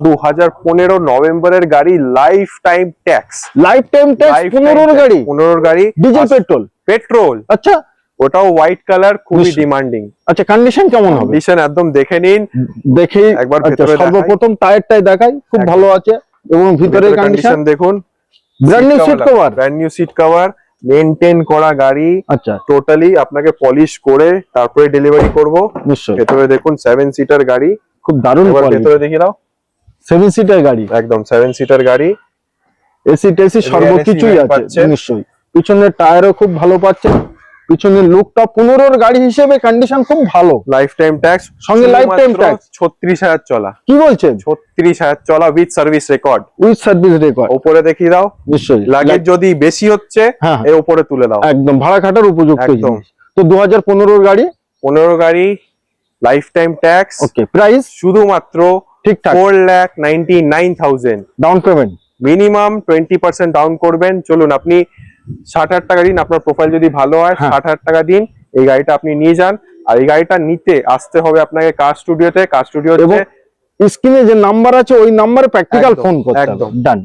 দু হাজার পনেরো নভেম্বরের গাড়ি life time tax life time tax পনেরোর গাড়ি? পনেরোর গাড়ি ডিজেল পেট্রোল পেট্রোল আচ্ছা। ওটাও হোয়াইট কালার খুবই ডিমান্ডিং আচ্ছা কন্ডিশন কেমন হবে? কন্ডিশন একদম দেখে নিন। দেখেই একবার আচ্ছা, ভেতরে সর্বপ্রথম টায়ারটাই দেখাই খুব ভালো আছে। এবং ভিতরের কন্ডিশন দেখুন। Brand new seat cover brand new seat cover maintain করা গাড়ি। আচ্ছা। টোটালি আপনাকে পলিশ করে তারপরে ডেলিভারি করব। নিশ্চয়ই। ভেতরে দেখুন সেভেন সিটার গাড়ি। খুব দারুণ ভেতরে দেখিয়ে দাও। সেভেন সিটার গাড়ি। একদম সেভেন সিটার গাড়ি। এসি টেসি সর্বকিছুই আছে নিশ্চয়ই। পিছনের টায়ারও খুব ভালো পাচ্ছে পিছনের লুকটা পনেরোর গাড়ি হিসেবে কন্ডিশন খুব ভালো। লাইফ টাইম ট্যাক্স সঙ্গে lifetime tax। ছত্রিশ হাজার চলা। কি বলছেন? ছত্রিশ হাজার চলা with service record with service record ওপরে দেখিয়ে দাও। নিশ্চয়ই। লাগেজ যদি বেশি হচ্ছে হ্যাঁ। এর উপরে তুলে দাও। একদম ভাড়া খাটার উপযুক্ত একদম। তো দু হাজার পনেরোর গাড়ি? পনেরো গাড়ি life time tax okay price শুধুমাত্র ঠিকঠাক। Four lakh ninety nine thousand down payment minimum twenty percent down করবেন। চলুন আপনি ষাট হাজার টাকা দিন আপনার প্রোফাইল যদি ভালো হয় হ্যাঁ। ষাট হাজার টাকা দিন এই গাড়িটা আপনি নিয়ে যান। আর এই গাড়িটা নিতে আসতে হবে আপনাকে কার স্টুডিওতে কার স্টুডিওতে স্ক্রিনে যে নাম্বার আছে ওই নাম্বারে প্র্যাকটিক্যাল ফোন করতে একদম। ডান